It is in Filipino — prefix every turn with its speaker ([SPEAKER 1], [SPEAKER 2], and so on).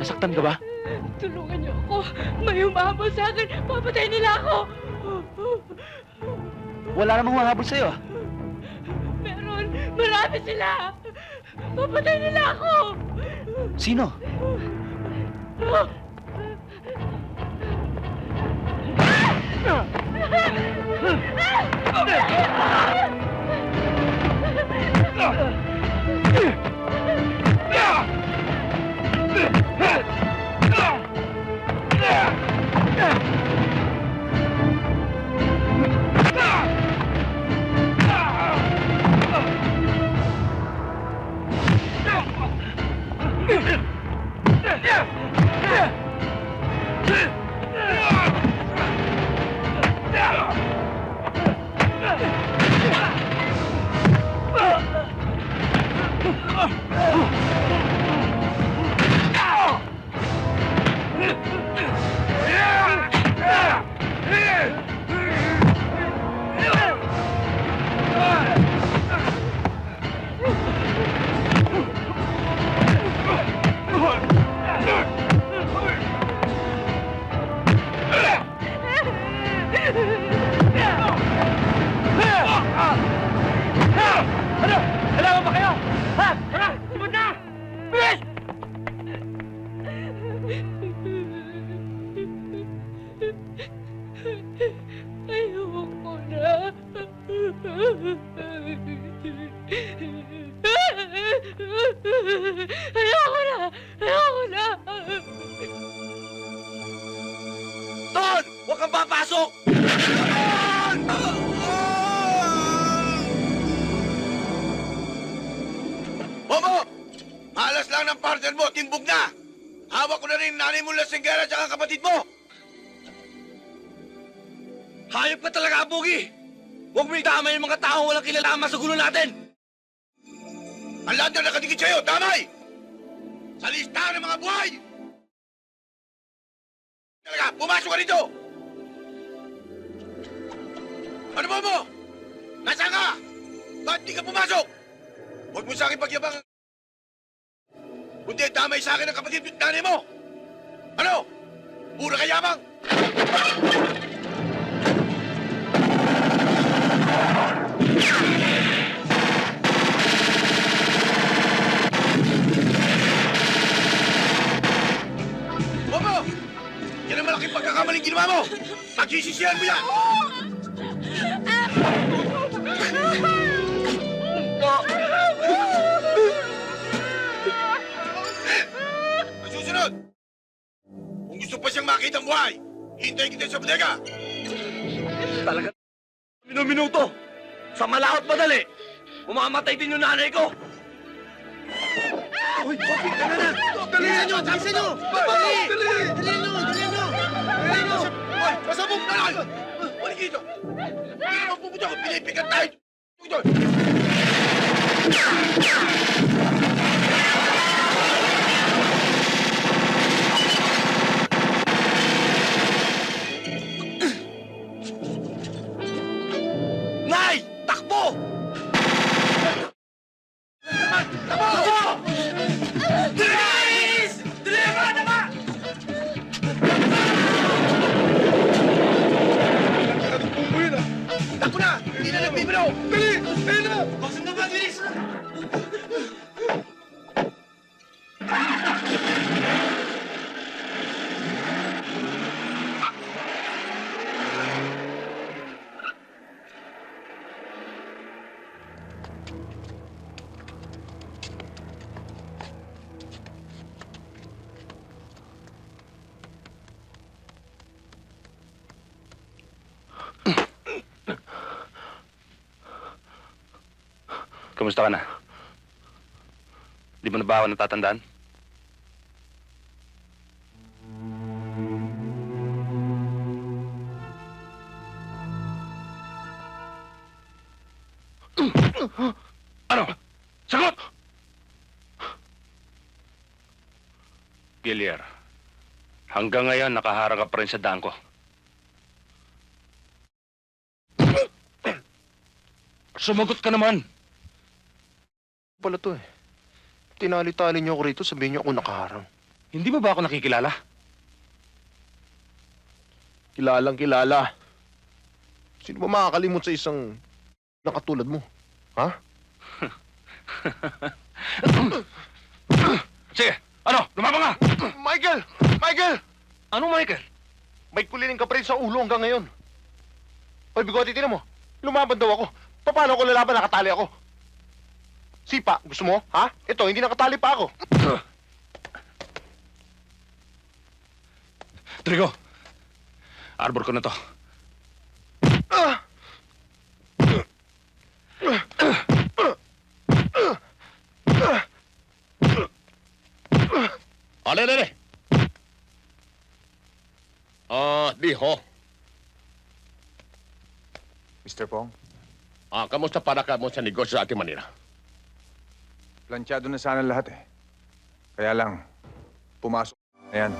[SPEAKER 1] Nasasaktan ka ba?
[SPEAKER 2] Tulungan niyo ako. May humahabol sa akin. Papatay nila ako.
[SPEAKER 1] Wala namang mahabol sa'yo. ah.
[SPEAKER 2] Meron. Marami sila. Papatay nila ako.
[SPEAKER 1] Sino? Ano? Kailangan ba kayo? Ha?
[SPEAKER 2] Ayoko na. Ayoko na.
[SPEAKER 3] Ton! Huwag kang papasok! Bobo! Malas lang ng partner mo, timbog na! Hawak ko na rin nanay mo lasinggera at kapatid mo! Hayop ka talaga, Bogi! Huwag mo itama yung mga taong walang kilalaman sa gulo natin! Ang lahat na nakadikit sa'yo, damay! Sa listahan ng mga buhay! Talaga, pumasok ka rito! Ano ba mo? Nasaan ka? Ba't di ka pumasok? Huwag mo sa akin pagyabang. Kundi damay sa akin ang kapatid at nanay mo. Ano? Pura ka yabang. Bobo! Yan ang malaking pagkakamaling ginawa mo! Pagsisisihan mo yan! Ang susunod! Kung gusto pa siyang makita ang buhay, hintayin kita sa bodega! Talaga minuminuto! Sa malawat madali! Umamatay din yung nanay ko! Uy, Poppy, tara na! Dalihan nyo! Dalihan nyo! Dali! Dalihan nyo! Dalihan nyo! Dalihan nyo! Uy, pasabog na lang! Wala dito! Hindi naman pupunta ko! Pinipigan tayo! Dito! Na nagbibiro! Bili! Bili na! Baksan na ba? Bilis!
[SPEAKER 1] Kamusta ka na? Di mo na ba ako natatandaan? Ano? Sagot! Gilier, hanggang ngayon nakaharang ka pa rin sa daan ko. Sumagot ka naman!
[SPEAKER 4] Pala to eh. Tinali-tali niyo ako rito, sabihin niyo ako nakaharang. Hindi ba ba ako nakikilala?
[SPEAKER 5] Kilalang kilala. Sino ba makakalimot sa isang nakatulad mo? Ha?
[SPEAKER 4] Sige, ano? Lumabang ka!
[SPEAKER 5] Michael! Michael!
[SPEAKER 4] Anong Michael?
[SPEAKER 5] May kuliling ka pa rin sa ulo hanggang ngayon. Hoy, bigote, tinan mo. Lumaban daw ako. Paano ako lalaban? Nakatali ako. Sipa, gusto mo? Ha? Ito, hindi nakatali pa ako.
[SPEAKER 4] Trigo, arbor ko na to.
[SPEAKER 6] Ale, ale, ale. Ah, di ho.
[SPEAKER 7] Mr. Pong,
[SPEAKER 6] Ah, kamusta para ka mo sa negosyo sa ating Manila?
[SPEAKER 7] Planchado na sana lahat eh. Kaya lang, pumasok. Ayan,